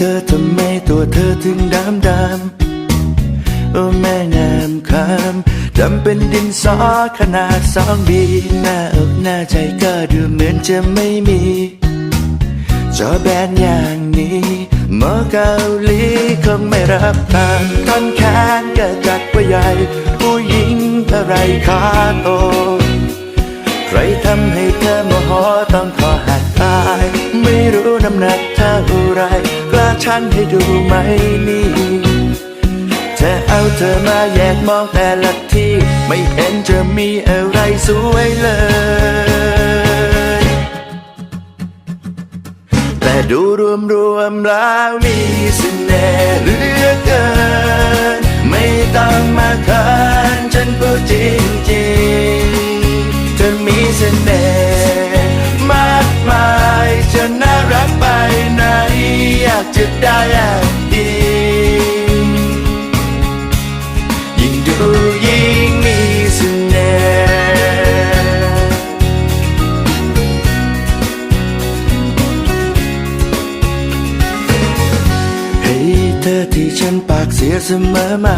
ธอทำไมตัวเธอถึงดำดำโอ้แม่งามคำดำเป็นดินสอขนาดสองบีหน้าอกหน้าใจก็ดูเหมือนจะไม่มี จอแบนอย่างนี้หมอเกาหลีคงไม่รับทางท่อนแขนก็จัดว่าใหญ่ ผู้หญิงอะไรขาโตใครทำให้เธอโมโหต้องข น้ำหนักเท่าไรกล้าชั่งให้ดูไหมนี่เธอเอาเธอมาแยกมองแต่ละที่ ไม่เห็นจะมีอะไรสวยเลย แต่ดูรวมรวมๆแล้วมีเสน่ห์เหลือเกิน ไม่ต้องมาคินฉันพูดจริงจริงๆเธอมีเสน่ห์ ธอที่ฉันปากเสียเสมอมา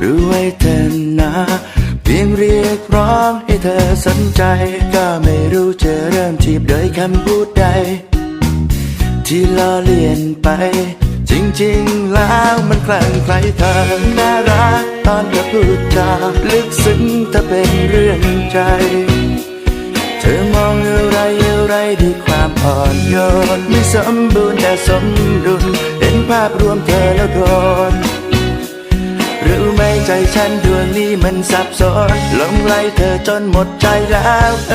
รู้ไว้เธอนะเพียงเรียกร้องให้เธอสนใจ ก็ไม่รู้จะเริ่มจีบโดยคำพูดใด ที่ล้อเลียนไป จริงๆแล้วมันคลั่งไคล้เธอน่ารักตอนเธอพูดจาลึกซึ้งถ้าเป็นเรื่องใจ เธอมองอะไรอะไรด้วยความอ่อนโยนไม่สมบูรณ์แต่สมดุล ภาพรวมเธอแล้วโดนรู้ไหมใจฉันดวงนี้มันสับสนหลงไหลเธอจนหมดใจแล้วเอ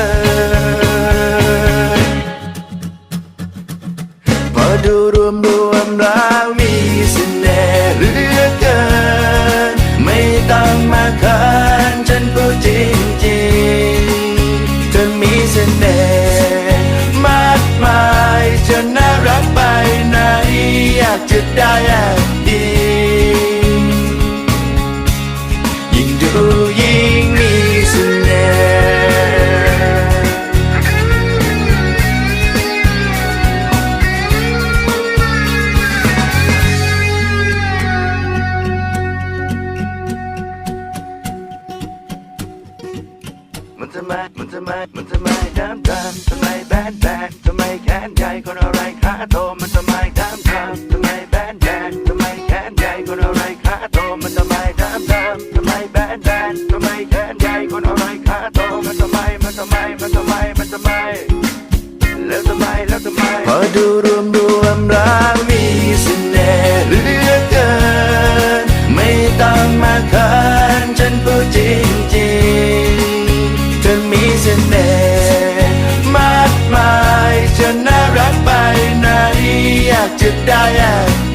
อพอดูรวมรวม แบนทำไมแขนใหญ่คนอะไรขาโตมันทำไมดำดำทำไมแบนแบนทำไมแขนใหญ่คนอะไรขาโตมันทำไมดำดำทำไมแบนแบนทำไมแขนใหญ่คนอะไรขาโตมันทำไมมันทำไมมันทำไมมันทำไมแล้วทำไมแล้วทำไมพอดูรวมรวมๆแล้ว Diane